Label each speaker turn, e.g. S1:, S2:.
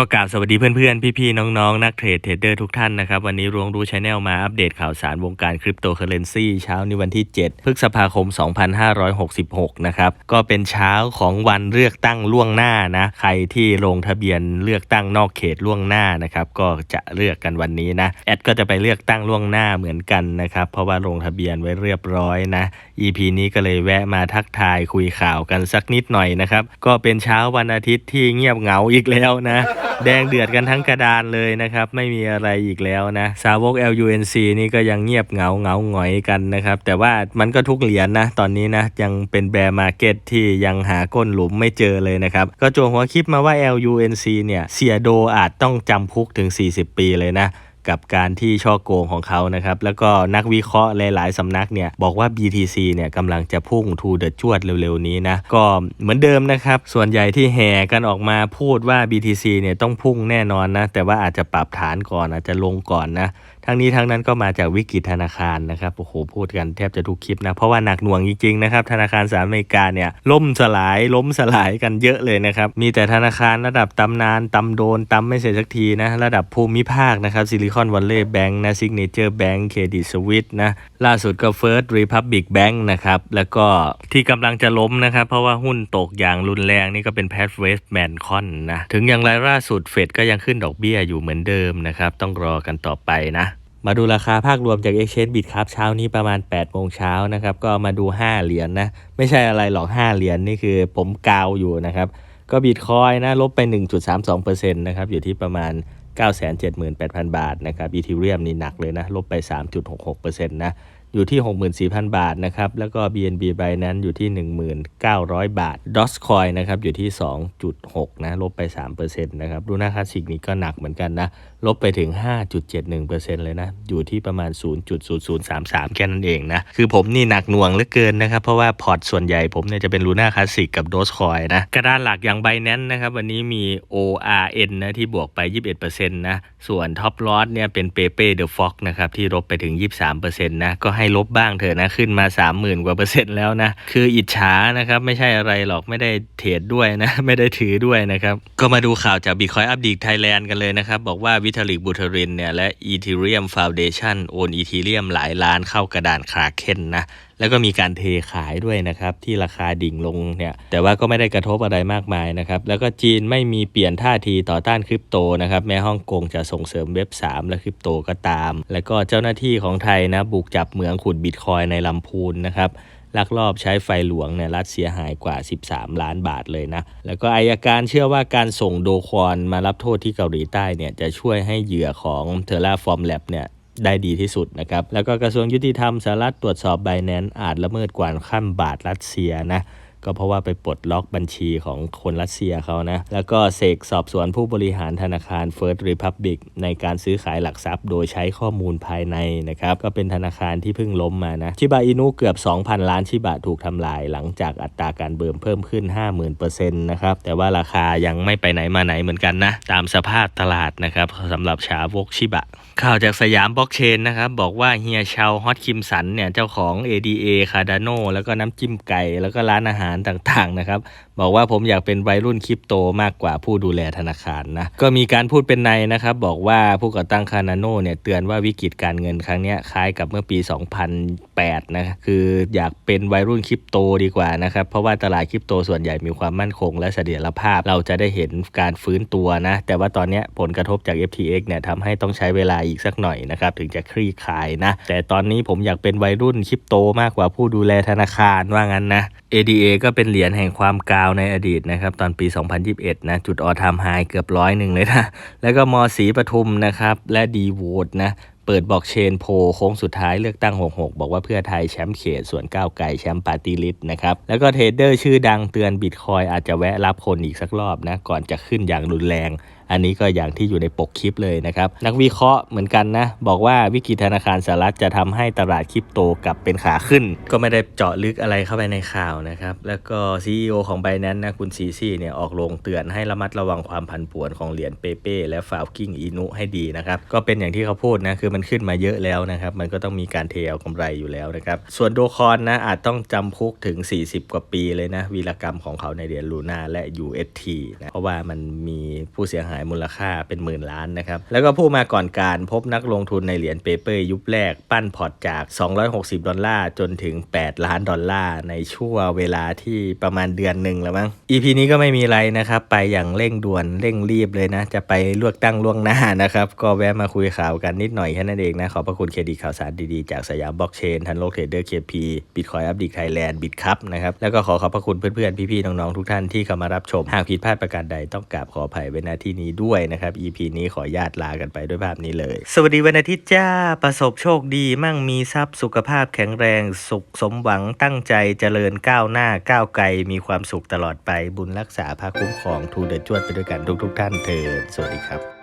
S1: ก็กราบสวัสดีเพื่อนๆ พี่ๆ น้องๆ นักเทรดเทรดเดอร์ทุกท่านนะครับ วันนี้รวงรู้ชาแนลมาอัปเดตข่าวสารวงการคริปโตเคอเรนซีเช้าในวันที่ 7 พฤษภาคม 2566 นะครับ ก็เป็นเช้าของวันเลือกตั้งล่วงหน้านะ ใครที่ลงทะเบียนเลือกตั้งนอกเขตล่วงหน้านะครับ ก็จะเลือกกันวันนี้นะ แอดก็จะไปเลือกตั้งล่วงหน้าเหมือนกันนะครับ เพราะว่าลงทะเบียนไว้เรียบร้อยนะ EP นี้ก็เลยแวะมาทักทายคุยข่าวกันสักนิดหน่อยนะครับ ก็เป็นเช้าวันอาทิตย์ที่เงียบเหงาอีกแล้วนะแดงเดือดกันทั้งกระดานเลยนะครับ ไม่มีอะไรอีกแล้วนะ สาวก LUNC นี่ก็ยังเงียบเหงาเหงาหงอยกันนะครับ แต่ว่ามันก็ทุกเหรียญนะตอนนี้นะ ยังเป็นแบร์มาร์เก็ตที่ยังหาก้นหลุมไม่เจอเลยนะครับ ก็โจงหัวคลิปมาว่า LUNC เนี่ยเสียโดอาจต้องจำคุกถึง 40 ปีเลยนะ กับการที่ช่อโกงของเขานะครับ แล้วก็นักวิเคราะห์หลายๆสำนักเนี่ยบอกว่า BTC เนี่ยกำลังจะพุ่งทูเด e จวดเร็วๆนี้นะ ก็เหมือนเดิมนะครับ ส่วนใหญ่ที่แห่กันออกมาพูดว่า BTC เนี่ยต้องพุ่งแน่นอนนะ แต่ว่าอาจจะปรับฐานก่อนอาจจะลงก่อนนะ ทั้งนี้ทั้งนั้นก็มาจากวิกฤตธนาคารนะครับโอ้โหพูดกันแทบจะทุกคลิปนะเพราะว่าหนักหน่วงจริงๆนะครับธนาคารสหรัฐอเมริกาเนี่ยล่มสลายล้มสลายกันเยอะเลยนะครับมีแต่ธนาคารระดับตำนานตำโดนตำไม่เสร็จสักทีนะระดับภูมิภาคนะครับซิลิคอนวัลเลย์แบงก์นะซิกเนเจอร์แบงก์เครดิตสวิตนะล่าสุดก็ First Republic Bank นะครับแล้วก็ที่กำลังจะล้มนะครับเพราะว่าหุ้นตกอย่างรุนแรงนี่ก็เป็น p a t h w a s t m a n c o n นะถึงอย่างไรล่าสุดเฟดก็ยังขึ้นดอกเบี้ยอยู่เหมือนเดิมนะครับต้องรอกันต่อไปนะ มาดูราคาภาครวมจาก Exchange Bit ครับเช้านี้ประมาณ8โมงเช้านะครับ ก็มาดู 5 เหรียญนนะไม่ใช่อะไรหรอก 5 เหรียญนนี่คือผมกาวอยู่นะครับ ก็บิตคอยนะลบไป 1.32%นะครับอยู่ที่ประมาณ 978,000 บาทนะครับอีทีเรียมนี่หนักเลยนะ ลบไป 3.66%นะอยู่ที่ 64,000 บาทนะครับ แล้วก็ BNB Binance อยู่ที่ 1,900 บาท Dogecoin นะครับอยู่ที่ 2.6 นะ ลบไป 3%นะครับ ดูนาคาสิกนี่ก็หนักเหมือนกันนะลบไปถึง 5.71%เลยนะ อยู่ที่ประมาณ 0.0033 แค่นั้นเองนะ คือผมนี่หนักหน่วงเหลือเกินนะครับ เพราะว่าพอร์ตส่วนใหญ่ผมเนี่ยจะเป็นลูน่าคลาสสิกกับ Dogecoin นะ กระดานหลักอย่าง Binance นะครับ วันนี้มี ORN นะ ที่บวกไป 21%นะ ส่วน Top Loss เนี่ยเป็น Pepe The Fox นะครับ ที่ลบไปถึง 23%นะ ก็ให้ลบบ้างเถอะนะ ขึ้นมา 30,000 กว่าเปอร์เซ็นต์แล้วนะ คืออิจฉานะครับ ไม่ใช่อะไรหรอก ไม่ได้เทรดด้วยนะ ไม่ได้ถือด้วยนะครับ ก็มาดูข่าวจาก Bitcoin Update Thailand กันเลยนะครับ บอกว่าวิทาลิกบูเทรินเนี่ยและ Ethereum Foundation โอน Ethereum หลายล้านเข้ากระดานคราเคนนะแล้วก็มีการเทขายด้วยนะครับ ที่ราคาดิ่งลงเนี่ยแต่ว่าก็ไม่ได้กระทบอะไรมากมายนะครับ แล้วก็จีนไม่มีเปลี่ยนท่าทีต่อต้านคริปโตนะครับ แม้ฮ่องกงจะส่งเสริมเว็บ 3 และคริปโตก็ตาม แล้วก็เจ้าหน้าที่ของไทยนะบุกจับเหมืองขุดบิตคอยในลำพูนนะครับ ลักลอบใช้ไฟหลวงเนี่ยรัดเสียหายกว่า 13 ล้านบาทเลยนะ แล้วก็อายการเชื่อว่าการส่งโดคอนมารับโทษที่เกาหลีใต้เนี่ยจะช่วยให้เหยื่อของเทอร่าฟอร์มแลบเนี่ยได้ดีที่สุดนะครับ แล้วก็กระทรวงยุติธรรมสหรัฐตรวจสอบไบแนนอาจละเมิดกว่าขั้นบาทรัสเซียนะ ก็เพราะว่าไปปลดล็อกบัญชีของคนรัสเซียเขานะ แล้วก็เสกสอบสวนผู้บริหารธนาคาร First Republic ในการซื้อขายหลักทรัพย์ โดยใช้ข้อมูลภายในนะครับ ก็เป็นธนาคารที่เพิ่งล้มมานะ ชิบาอินุเกือบ 2,000 ล้านชิบะถูกทำลายหลังจากอัตราการเบิ่มเพิ่มขึ้น 50,000%นะครับ แต่ว่าราคายังไม่ไปไหนมาไหนเหมือนกันนะ ตามสภาพตลาดนะครับสำหรับชาวกชิบะ ข่าวจากสยามบล็อกเชนนะครับบอกว่าเฮียชาวฮอตคิมสันเนี่ยเจ้าของ ADA Cardano แล้วก็น้ำจิ้มไก่แล้วก็ร้านอาหารารต่างๆนะครับ บอกว่าผมอยากเป็นวัยรุ่นคริปโตมากกว่าผู้ดูแลธนาคารนะ ก็มีการพูดเป็นในนะครับ บอกว่าผู้ก่อตั้งคานาโนเนี่ยเตือนว่าวิกฤตการเงินครั้งนี้คล้ายกับเมื่อปี 2008 นะ คืออยากเป็นวัยรุ่นคริปโตดีกว่านะครับ เพราะว่าตลาดคริปโตส่วนใหญ่มีความมั่นคงและเสถียรภาพ เราจะได้เห็นการฟื้นตัวนะ แต่ว่าตอนนี้ผลกระทบจาก FTX เนี่ยทำให้ต้องใช้เวลาอีกสักหน่อยนะครับถึงจะคลี่คลายนะ แต่ตอนนี้ผมอยากเป็นวัยรุ่นคริปโตมากกว่าผู้ดูแลธนาคารว่างั้นนะ ADA ก็เป็นเหรียญแห่งความกาวในอดีตนะครับตอนปี 2021 นะ จุดออทามไฮเกือบร้อยหนึ่งเลยนะ แล้วก็มอสีปทุมนะครับ และดีโวดนะ เปิดบอกเชนโพโค้งสุดท้ายเลือกตั้ง 66 บอกว่าเพื่อไทยแชมป์เขต ส่วนก้าวไกลแชมป์ปาร์ตี้ลิสต์นะครับ แล้วก็เทรดเดอร์ชื่อดังเตือนบิตคอยอาจจะแวะรับคนอีกสักรอบนะ ก่อนจะขึ้นอย่างรุนแรง อันนี้ก็อย่างที่อยู่ในปกคลิปเลยนะครับนักวิเคราะห์เหมือนกันนะบอกว่าวิกฤตธนาคารสหรัฐจะทำให้ตลาดคริปโตกลับเป็นขาขึ้น ก็ไม่ได้เจาะลึกอะไรเข้าไปในข่าวนะครับแล้วก็ CEO ของ b บ n a n c e นะคุณซีซี่เนี่ยออกโรงเตือนให้ระมัดระวังความผันผวนของเหรียญเปเป้และฟาวกิ้งอินุให้ดีนะครับก็เป็นอย่างที่เขาพูดนะคือมันขึ้นมาเยอะแล้วนะครับมันก็ต้องมีการเทเอากำไรอยู่แล้วนะครับส่วนโดคอนนะอาจต้องจำคุกถึง 40 กว่าปีเลยนะวีรกรรมของเขาในเหรียญลูน่าและ UST นะเพราะว่ามันมีผู้เสียหายายมูลค่าเป็นหมื่นล้านนะครับ แล้วก็ผู้มาก่อนการพบนักลงทุนในเหรียญเปเปอร์ยุคแรก ปั้นพอร์ตจาก 260 ดอลลาร์ จนถึง 8 ล้านดอลลาร์ ในช่วงเวลาที่ประมาณเดือนหนึ่งแล้วมั้ง EP นี้ก็ไม่มีอะไรนะครับ ไปอย่างเร่งด่วนเร่งรีบเลยนะ จะไปเลือกตั้งล่วงหน้านะครับ ก็แวะมาคุยข่าวกันนิดหน่อยแค่นั้นเองนะ ขอบพระคุณเครดิตข่าวสารดีๆ จากสยามบล็อกเชนทันโลกเทรดเดอร์เคพีบิตคอยอัพดิกไทยแลนด์บิตคัพนะครับ แล้วก็ขอขอบพระคุณเพื่อนๆพี่ๆน้องๆทุกท่านที่เข้ามารับชม หากผิดพลาดประการใดต้องกราบขออภัยไว้ณที่นี้ด้วยนะครับ EP นี้ขอญาตลากันไปด้วยภาพนี้เลย สวัสดีวันอาทิตย์จ้า ประสบโชคดีมั่งมีทรัพย์สุขภาพแข็งแรงสุขสมหวังตั้งใจเจริญก้าวหน้าก้าวไกลมีความสุขตลอดไปบุญรักษาพาคุ้มครองทูเดอจวดไปด้วยกันทุกๆท่านเถิดสวัสดีครับ